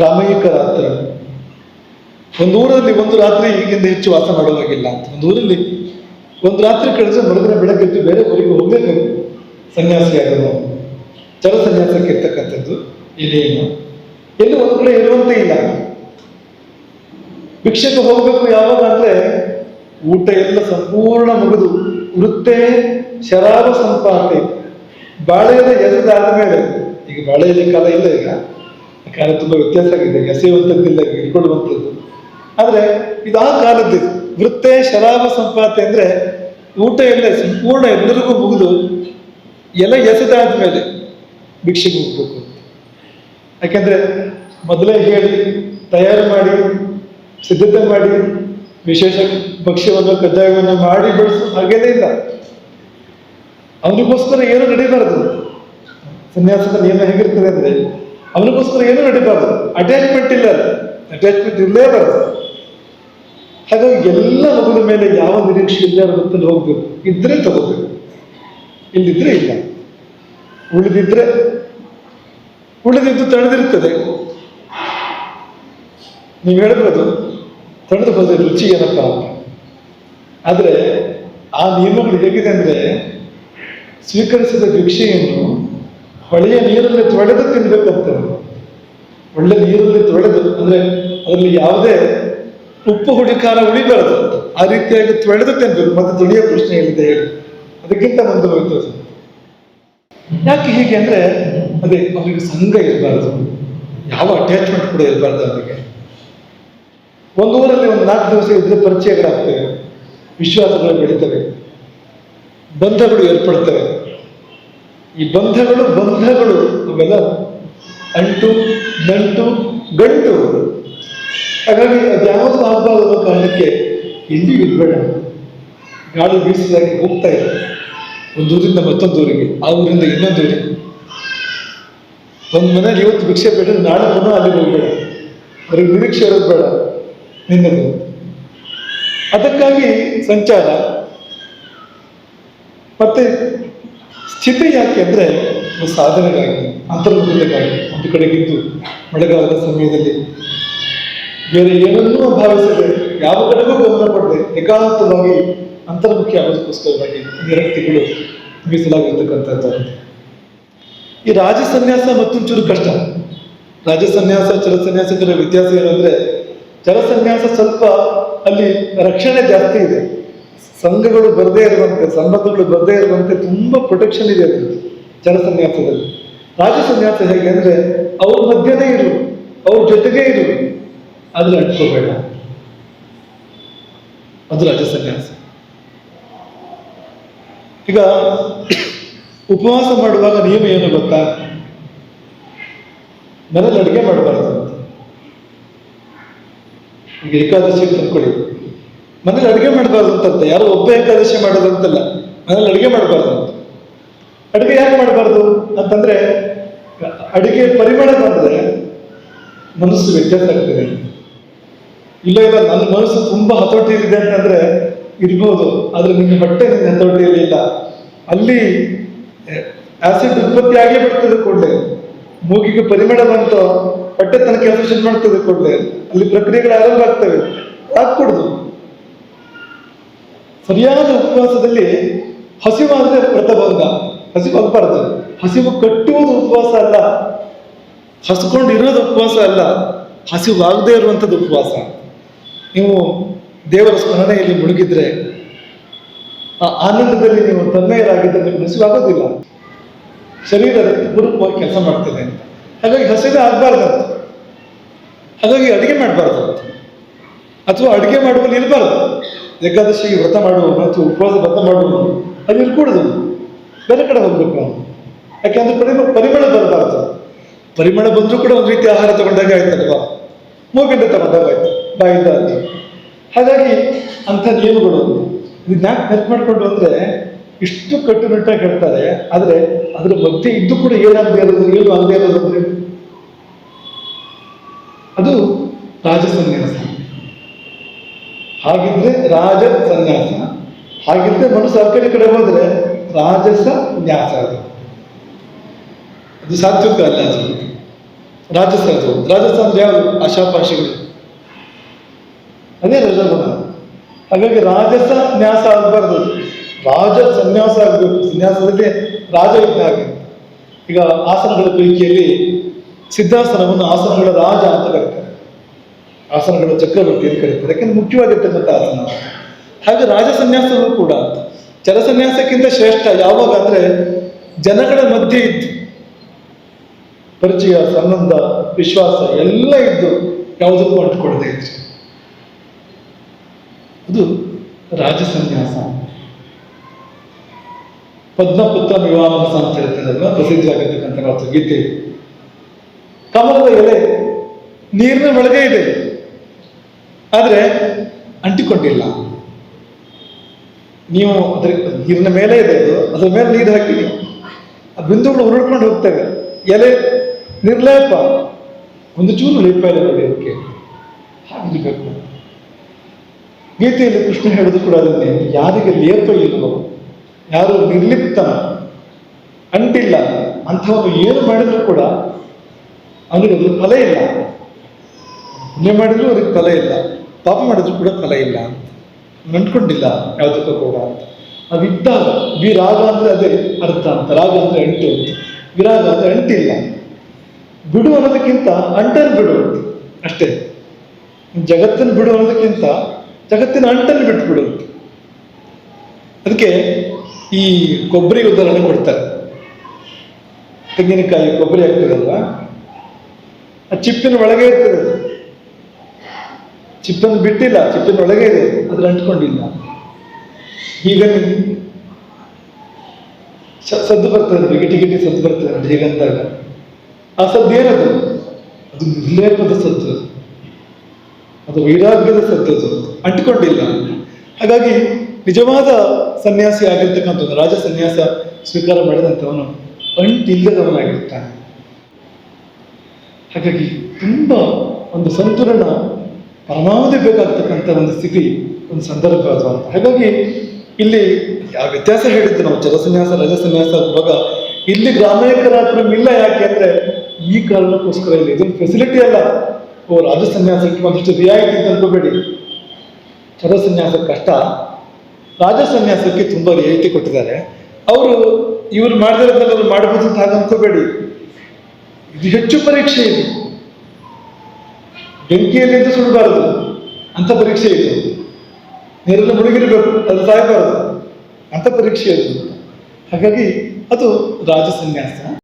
ರಾಮಯಿಕ ರಾತ್ರಿ. ಒಂದು ಊರಲ್ಲಿ ಒಂದು ರಾತ್ರಿ ಈಗಿಂದ ಹೆಚ್ಚು ವಾಸ ಮಾಡೋದಾಗಿಲ್ಲ ಅಂತ. ಒಂದು ಊರಲ್ಲಿ ಒಂದು ರಾತ್ರಿ ಕಳೆದ್ರೆ ಮರುದಿನ ಬೆಳಗ್ಗೆದ್ದು ಬೇರೆ ಊರಿಗೆ ಹೋಗ್ಬೇಕು ಸನ್ಯಾಸಿ ಆದನು ಜಲ ಸನ್ಯಾಸಕ್ಕೆ ಇರ್ತಕ್ಕಂಥದ್ದು ಇದೇನು ಎಲ್ಲಿ ಒಂದು ಕಡೆ ಇರುವಂತೆ ಇಲ್ಲ. ಭಿಕ್ಷೆಗೆ ಹೋಗಬೇಕು ಯಾವಾಗ ಅಂದ್ರೆ ಊಟ ಎಲ್ಲ ಸಂಪೂರ್ಣ ಮುಗಿದು ವೃತ್ತೇ ಶರಾಬ ಸಂಪಾತೆ ಬಾಳೆಯಲ್ಲಿ ಎಸೆದಾದ ಮೇಲೆ ಈಗ ಬಾಳೆಯಲ್ಲಿ ಕಾಲ ಇಲ್ಲ ಈಗ. ಕಾಲ ತುಂಬಾ ವ್ಯತ್ಯಾಸ ಆಗಿದೆ. ಎಸೆಯುವಂಥದ್ದಿಲ್ಲ ಇಟ್ಕೊಳ್ಳುವಂಥದ್ದು ಆದ್ರೆ ಇದು ಆ ಕಾಲದ್ದು ವೃತ್ತೆ ಶರಾಬ ಸಂಪಾತೆ ಅಂದ್ರೆ ಊಟ ಎಲ್ಲ ಸಂಪೂರ್ಣ ಎಲ್ಲರಿಗೂ ಮುಗಿದು ಎಲ್ಲ ಎಸೆದಾದ ಮೇಲೆ ಭಿಕ್ಷೆಗೆ ಹೋಗ್ಬೇಕು ಯಾಕೆಂದ್ರೆ ಮೊದಲೇ ಹೇಳಿ, ತಯಾರು ಮಾಡಿ, ಸಿದ್ಧತೆ ಮಾಡಿ, ವಿಶೇಷ ಭಕ್ಷ್ಯವನ್ನು ಕದ್ದಾಯವನ್ನು ಮಾಡಿ ಬೆಳೆಸೋ ಹಾಗೇನೇ ಇಲ್ಲ. ಅವನಿಗೋಸ್ಕರ ಏನು ನಡೀಬಾರದು. ಸನ್ಯಾಸದ ನಿಯಮ ಹೇಗಿರ್ತದೆ ಅಂದ್ರೆ ಅವನಿಗೋಸ್ಕರ ಏನು ನಡೀಬಾರ್ದು. ಅಟ್ಯಾಚ್ಮೆಂಟ್ ಇಲ್ಲ ಅಟ್ಯಾಚ್ಮೆಂಟ್ ಇರಲೇಬಾರದು ಹಾಗಾಗಿ ಎಲ್ಲ ಮಗುವಿನ ಮೇಲೆ ಯಾವ ನಿರೀಕ್ಷೆ ಇಲ್ಲ ಅನ್ನೋದನ್ನು ಹೋಗ್ಬೇಕು. ಇದ್ರೆ ತಗೋಬೇಕು. ಇಲ್ಲಿದ್ರೆ ಇಲ್ಲ. ಉಳಿದಿದ್ರೆ, ಉಳಿದಿದ್ದು ತಳೆದಿರ್ತದೆ ನೀವು ಹೇಳ್ಬೋದು ತಳೆದು ಹೋದ ರುಚಿ ಏನಪ್ಪ ಆದ್ರೆ ಆ ನಿಯಮಗಳು ಹೇಗಿದೆ ಅಂದ್ರೆ ಸ್ವೀಕರಿಸಿದ ಭಿಕ್ಷೆಯನ್ನು ಹೊಳೆಯ ನೀರಲ್ಲಿ ತೊಳೆದು ತಿನ್ಬೇಕಂತ ಒಳ್ಳೆ ನೀರಲ್ಲಿ ತೊಳೆದು, ಅಂದ್ರೆ ಅದರಲ್ಲಿ ಯಾವುದೇ ಉಪ್ಪು ಹುಳಿ ಖಾರ ಉಳಿಬಾರದು. ಆ ರೀತಿಯಾಗಿ ತೊಳೆದು ತಿನ್ಬೇಕು. ಮತ್ತೆ ದುಡಿಯ ಪ್ರಶ್ನೆ ಹೇಳಿದೆ ಹೇಳಿ. ಅದಕ್ಕಿಂತ ಮುಂದೆ ಹೋಯ್ತು. ಯಾಕೆ ಹೀಗೆ ಅಂದ್ರೆ, ಅದೇ ಅವರಿಗೆ ಸಂಘ ಇರಬಾರದು. ಯಾವ ಅಟ್ಯಾಚ್ಮೆಂಟ್ ಕೂಡ ಇರಬಾರ್ದು ಅವರಿಗೆ. ಒಂದು ಊರಲ್ಲಿ ಒಂದು ನಾಲ್ಕು ದಿವಸ ಇದ್ರೆ ಪರಿಚಯಗಳಾಗ್ತವೆ. ವಿಶ್ವಾಸಗಳು ಬೆಳೀತವೆ. ಬಂಧಗಳು ಏರ್ಪಡ್ತವೆ. ಈ ಬಂಧಗಳು ಬಂಧಗಳು ಅವೆಲ್ಲ ಅಂಟು, ನಂಟು, ಗಂಟು ಹಾಗಾಗಿ ಅದ್ಯಾವುದು ಅನ್ನೋ ಕಾರಣಕ್ಕೆ ಎಲ್ಲಿ ಇರಬೇಡ ಗಾಳಿ ಬೀಸಿದಾಗ ಹೋಗ್ತಾ ಇದೆ ಒಂದು ಊರಿಂದ ಮತ್ತೊಂದು ಊರಿಗೆ, ಆ ಊರಿಂದ ಇನ್ನೊಂದು ಊರಿಗೆ. ಒಂದು ಮನೇಲಿ ಇವತ್ತು ಭಿಕ್ಷೆ ಬೇಡ ನಾಳೆ ಪುನಃ ಅಲ್ಲಿಗೆ ಹೋಗ್ಬೇಡ. ಅವ್ರಿಗೆ ನಿರೀಕ್ಷೆ ಇರೋದು ಬೇಡ. ನಿನ್ನದು. ಅದಕ್ಕಾಗಿ ಸಂಚಾರ. ಮತ್ತೆ ಸ್ಥಿತಿ ಯಾಕೆ ಅಂದರೆ ಒಂದು ಸಾಧನೆಗಾಗಿ ಅಂತರ್ಮುಖತೆಗಾಗಿ ಒಂದು ಕಡೆಗಿದ್ದು ಮಳೆಗಾಲದ ಸಮಯದಲ್ಲಿ ಬೇರೆ ಏನನ್ನೂ ಭಾವಿಸದೆ ಯಾವ ಕಡೆಗೂ ಗಮನ ಪಡದೆ ಏಕಾಂತವಾಗಿ ಅಂತರ್ಮುಖಿ ಆಗೋದಕ್ಕೋಸ್ಕರವಾಗಿ ಎರಡು ತಿಂಗಳು ಮೀಸಲಾಗಿರ್ತಕ್ಕಂಥದ್ದು ಈ ರಾಜ ಸನ್ಯಾಸ ಮತ್ತೊಂಚೂರು ಕಷ್ಟ. ರಾಜ ಸನ್ಯಾಸ ವ್ಯತ್ಯಾಸ ಏನಂದ್ರೆ ಜಲಸನ್ಯಾಸ ಸನ್ಯಾಸ ಸ್ವಲ್ಪ ಅಲ್ಲಿ ರಕ್ಷಣೆ ಜಾಸ್ತಿ ಇದೆ. ಸಂಘಗಳು ಬರದೇ ಇರುವಂತೆ, ಸಂಬಂಧಗಳು ಬರದೇ ಇರುವಂತೆ ತುಂಬ ಪ್ರೊಟೆಕ್ಷನ್ ಇದೆ ಅದು ಜನಸನ್ಯಾಸದಲ್ಲಿ ಸನ್ಯಾಸದಲ್ಲಿ ರಾಜ ಸನ್ಯಾಸ ಹೇಗೆ ಅಂದರೆ, ಅವ್ರ ಮಧ್ಯನೇ ಇರು, ಅವ್ರ ಜೊತೆಗೆ ಇರು. ಅದನ್ನ ಅಂಟ್ಕೋಬೇಡ ಅದು ರಾಜ ಸನ್ಯಾಸ. ಈಗ ಉಪವಾಸ ಮಾಡುವಾಗ ನಿಯಮ ಏನು ಗೊತ್ತಾ? ಮನೇಲಿ ಅಡುಗೆ ಮಾಡಬಾರ್ದು ಈಗ ಏಕಾದಶಿ ತಂದ್ಕೊಳ್ಳಿ ಮನೇಲಿ ಅಡುಗೆ ಮಾಡಬಾರ್ದು ಯಾರು ಒಬ್ಬ ಏಕಾದಶಿ ಮಾಡೋದಂತಲ್ಲ. ಮನೇಲಿ ಅಡುಗೆ ಮಾಡಬಾರ್ದು. ಅಡುಗೆ ಯಾಕೆ ಮಾಡಬಾರ್ದು ಅಂತಂದ್ರೆ, ಅಡುಗೆ ಪರಿಮಳ ಬಂದ್ರೆ ಮನಸ್ಸು ವ್ಯತ್ಯಾಸ ಆಗ್ತದೆ. ಇಲ್ಲ ಇಲ್ಲ ನನ್ನ ಮನಸ್ಸು ತುಂಬಾ ಹತೋಟಿ ಇದೆ ಅಂತಂದ್ರೆ ಇರ್ಬೋದು. ಆದ್ರೆ ನಿನ್ನ ಬಟ್ಟೆ ನಿನ್ನ ಹತೋಟಿ ಇಲ್ಲ. ಅಲ್ಲಿ ಆಸಿಡ್ ಉತ್ಪತ್ತಿ ಆಗೇ ಬರ್ತದೆ ಕೂಡಲೇ. ಮೂಗಿಗೆ ಪರಿಮಳ ಬಂತು ಹೊಟ್ಟೆ ತನಕ ಶುರು ಮಾಡ್ತದೆ ಕೂಡಲೇ. ಅಲ್ಲಿ ಪ್ರಕ್ರಿಯೆಗಳು ಆರಂಭ ಆಗ್ತವೆ. ಹಾಕ್ಕೊಡುದು ಸರಿಯಾದ ಉಪವಾಸದಲ್ಲಿ ಹಸಿವಾದ್ರೆ ವ್ರತಭಂಗ ಹಸಿವು ಆಗಬಾರ್ದು ಹಸಿವು ಕಟ್ಟುವುದು ಉಪವಾಸ ಅಲ್ಲ. ಹಸ್ಕೊಂಡಿರೋದು ಉಪವಾಸ ಅಲ್ಲ. ಹಸಿವಾಗದೇ ಇರುವಂಥದ್ದು ಉಪವಾಸ. ನೀವು ದೇವರ ಸ್ಮರಣೆಯಲ್ಲಿ ಮುಳುಗಿದ್ರೆ ಆ ಆನಂದದಲ್ಲಿ ನೀವು ತನ್ಮಯರಾಗಿದ್ದರೆ ನಿಮ್ಗೆ ಹಸಿವಾಗೋದಿಲ್ಲ. ಶರೀರ ಪೂರ್ವಕವಾಗಿ ಕೆಲಸ ಮಾಡ್ತದೆ ಅಂತ. ಹಾಗಾಗಿ ಹಸಿವೆ ಅಂತ ಹಾಗಾಗಿ ಅಡುಗೆ ಮಾಡಬಾರ್ದು. ಅಥವಾ ಅಡುಗೆ ಮಾಡುವಲ್ಲಿ ಇರಬಾರ್ದು. ಏಕಾದಶಿಗೆ ವ್ರತ ಮಾಡುವವನು ಅಥವಾ ಉಪವಾಸ ವ್ರತ ಮಾಡುವವನು ಅಲ್ಲಿ ಕೂಡದು ಬೇರೆ ಕಡೆ ಹೋಗ್ಬೇಕು ಯಾಕೆಂದ್ರೆ ಪರಿಮ, ಪರಿಮಳ ಬರಬಾರದು. ಪರಿಮಳ ಬಂದರೂ ಕೂಡ ಒಂದು ರೀತಿ ಆಹಾರ ತಗೊಂಡಾಗ ಆಯ್ತಲ್ವಾ? ಮೂಗಿಂದ ತಗೊಂಡಾಗ ಆಯ್ತು ಬಾಯಿಂದ ಅಲ್ಲಿ ಹಾಗಾಗಿ ಅಂಥ ನಿಯಮಗಳು ಇದನ್ನ ನೆನಪು ಮಾಡಿಕೊಂಡು ಅಂದರೆ ಇಷ್ಟು ಕಟ್ಟುನಿಟ್ಟಾಗಿ ಹೇಳ್ತಾರೆ, ಆದರೆ ಅದರ ಮಧ್ಯೆ ಇದ್ದು ಕೂಡ ಏನಾಗದೇ ಇರೋದು, ಏನು ಆಗದೆ ಇರೋದು ಅಂದರೆ? ಅದು ರಾಜ ಸನ್ಯಾಸ ಹಾಗಿದ್ರೆ ರಾಜ ಸನ್ಯಾಸ. ಹಾಗಿದ್ರೆ ಮನಸ್ಸು ಆ ಕಡೆ ಹೋದ್ರೆ ರಾಜಸ ನ್ಯಾಸ ಅದು. ಅದು ಸಾತ್ವಿಕ ಅಲ್ಲ ಅದು. ರಾಜಸ ಅದು. ರಾಜಸ ಅಂದ್ರೆ ಯಾವುದು? ಆಶಾಪಾಶಿಗಳು. ಅದೇ ರಜಗುಣ ಹಾಗಾಗಿ ರಾಜಸ ನ್ಯಾಸ ಆಗಬಾರ್ದು. ರಾಜ ಸನ್ಯಾಸ ಆಗಬೇಕು. ಸನ್ಯಾಸದಲ್ಲಿ ರಾಜ ಇದ್ದ ಹಾಗೆ. ಈಗ ಆಸನಗಳ ಪೈಕಿಯಲ್ಲಿ ಸಿದ್ಧಾಸನವನ್ನು ಆಸನಗಳ ರಾಜ ಅಂತ ಕರೀತಾರೆ. ಆಸನಗಳ ಚಕ್ರವರ್ತಿ ಅಂತ ಕರೀತಾರೆ. ಯಾಕಂದ್ರೆ ಮುಖ್ಯವಾಗಿರ್ತಕ್ಕಂಥ ಆಸನ. ಹಾಗೆ ರಾಜ ಸನ್ಯಾಸಗಳು ಕೂಡ ಜಲ ಸನ್ಯಾಸಕ್ಕಿಂತ ಶ್ರೇಷ್ಠ ಯಾವಾಗ ಜನಗಳ ಮಧ್ಯೆ ಇದ್ದು, ಪರಿಚಯ, ಸಂಬಂಧ, ವಿಶ್ವಾಸ ಎಲ್ಲ ಇದ್ದು ಯಾವುದಕ್ಕೂ ಅಂಟುಕೊಳ್ಳದೆ ಇದ್ರು. ಅದು ರಾಜಸನ್ಯಾಸ ಪದ್ಮಪುತ್ರ ವಿವಾಹಸ ಅಂತ ಹೇಳ್ತಾರಲ್ವ ಪ್ರಸಿದ್ಧವಾಗಿರ್ತಕ್ಕಂಥ ಗೀತೆ. ಕಮಲದ ಎಲೆ ನೀರಿನ ಒಳಗೆ ಇದೆ. ಆದ್ರೆ ಅಂಟಿಕೊಂಡಿಲ್ಲ. ನೀವು ಅದ್ರ ನೀರಿನ ಮೇಲೆ ಇದೆ ಅದು, ಅದ್ರ ಮೇಲೆ ನೀರು ಹಾಕಿ. ಆ ಬಿಂದುಗಳು ಉರುಳ್ಕೊಂಡು ಹೋಗ್ತವೆ. ಎಲೆ ನಿರ್ಲೇಪ. ಒಂದು ಚೂರು ಲೇಪ ಇಲ್ಲ ನೋಡಿ ಅದಕ್ಕೆ. ಹಾಗಿರ್ಬೇಕು ಗೀತೆಯಲ್ಲಿ ಕೃಷ್ಣ ಹೇಳೋದು ಕೂಡ ಅದನ್ನೇ. ಯಾರಿಗೆ ಲೇಪ ಇಲ್ಲವೋ ಯಾರು ನಿರ್ಲಿಪ್ತ, ಅಂಟಿಲ್ಲ ಅಂಥವನು ಏನು ಮಾಡಿದ್ರು ಕೂಡ ಅವನಿಗೆ ಫಲ ಇಲ್ಲ. ಪುಣ್ಯ ಮಾಡಿದ್ರು ಅದಕ್ಕೆ ಫಲ ಇಲ್ಲ. ಪಾಪ ಮಾಡಿದ್ರು ಕೂಡ ಫಲ ಇಲ್ಲ. ಅಂತ ನಂಟ್ಕೊಂಡಿಲ್ಲ ಯಾವುದಕ್ಕೂ ಕೂಡ. ಅಂತ ಅದಿದ್ದಾಗ ವಿರಾಗ ಅಂದ್ರೆ ಅದೇ ಅರ್ಥ ಅಂತ. ರಾಗ ಅಂದ್ರೆ ಅಂಟು ಅಂತ. ವಿರಾಗ ಅಂದ್ರೆ ಅಂಟಿಲ್ಲ ಬಿಡು ಅನ್ನೋದಕ್ಕಿಂತ ಅಂಟನ್ ಬಿಡು ಅಂತ. ಅಷ್ಟೇ. ಜಗತ್ತನ್ನು ಬಿಡು ಅನ್ನೋದಕ್ಕಿಂತ ಜಗತ್ತಿನ ಅಂಟನ್ನು ಬಿಟ್ಬಿಡು ಅದಕ್ಕೆ ಈ ಕೊಬ್ಬರಿ ಉದಾಹರಣೆ ಕೊಡ್ತಾರೆ. ತೆಂಗಿನಕಾಯಿ ಕೊಬ್ಬರಿ ಆಗ್ತದಲ್ವಾ ಆ ಚಿಪ್ಪಿನ ಒಳಗೆ ಇರ್ತದೆ. ಚಿಪ್ಪನ್ನು ಬಿಟ್ಟಿಲ್ಲ ಚಿಪ್ಪಿನ ಒಳಗೆ ಇದೆ. ಅದ್ರ ಅಂಟ್ಕೊಂಡಿಲ್ಲ. ಈಗ ಸದ್ದು ಬರ್ತದೆ ಗಿಟಿ ಗಿಟಿ ಸದ್ದು ಬರ್ತದೆ ಈಗ ಅಂದಾಗ ಆ ಸದ್ದು ಏನದು? ಅದು ನಿರ್ಲೇಪದ ಸದ್ದು. ಅದು. ವೈರಾಗ್ಯದ ಸದ್ದು ಅದು. ಅಂಟಿಕೊಂಡಿಲ್ಲ. ಹಾಗಾಗಿ ನಿಜವಾದ ಸನ್ಯಾಸಿ ಆಗಿರ್ತಕ್ಕಂಥದ್ದು ರಾಜ ಸನ್ಯಾಸ ಸ್ವೀಕಾರ ಮಾಡಿದಂಥವನು ಅಂಟಿಲ್ಲದವನಾಗಿರ್ತಾನೆ ಹಾಗಾಗಿ ತುಂಬ ಒಂದು ಸಂತುಲನ ಪರಮಾವಧಿ ಬೇಕಾಗ್ತಕ್ಕಂಥ ಒಂದು ಸ್ಥಿತಿ, ಒಂದು ಸಂದರ್ಭ ಅದು ಅಂತ. ಹಾಗಾಗಿ ಇಲ್ಲಿ ಯಾವ ವ್ಯತ್ಯಾಸ ಹೇಳಿದ್ದು ನಾವು ಜಲಸನ್ಯಾಸ ರಜಸನ್ಯಾಸ ಇವಾಗ ಇಲ್ಲಿ ಗ್ರಾಮೀಕರಾತ್ರ ಇಲ್ಲ ಯಾಕೆ ಅಂದರೆ ಈ ಕಾರಣಕ್ಕೋಸ್ಕರ ಇಲ್ಲಿ ಇದೊಂದು ಫೆಸಿಲಿಟಿ ಅಲ್ಲ. ಓ ರಾಜಸನ್ಯಾಸಕ್ಕೆ ಒಂದಿಷ್ಟು ರಿಯಾಯಿತಿ ಅಂತ ಅನ್ಕೋಬೇಡಿ ಜಲಸನ್ಯಾಸ ಕಷ್ಟ. ರಾಜಸನ್ಯಾಸಕ್ಕೆ ತುಂಬಾ ರಿಯಾಯಿತಿ ಕೊಟ್ಟಿದ್ದಾರೆ. ಅವರು ಇವ್ರು ಅವ್ರು ಮಾಡಬಹುದು ಅಂತ ಹಾಗೆ ಅನ್ಕೋಬೇಡಿ. ಇದು ಹೆಚ್ಚು ಪರೀಕ್ಷೆ ಇದು. ಬೆಂಕಿಯಲ್ಲಿ ಅಂತ ಸುಡಬಾರದು ಅಂತ ಪರೀಕ್ಷೆ ಇದು. ನೀರಲ್ಲಿ ಮುಳುಗಿರಬೇಕು, ಅದು ಸಾಯಬಾರದು ಅಂತ ಪರೀಕ್ಷೆ ಅದು. ಹಾಗಾಗಿ ಅದು ರಾಜ ಸನ್ಯಾಸ.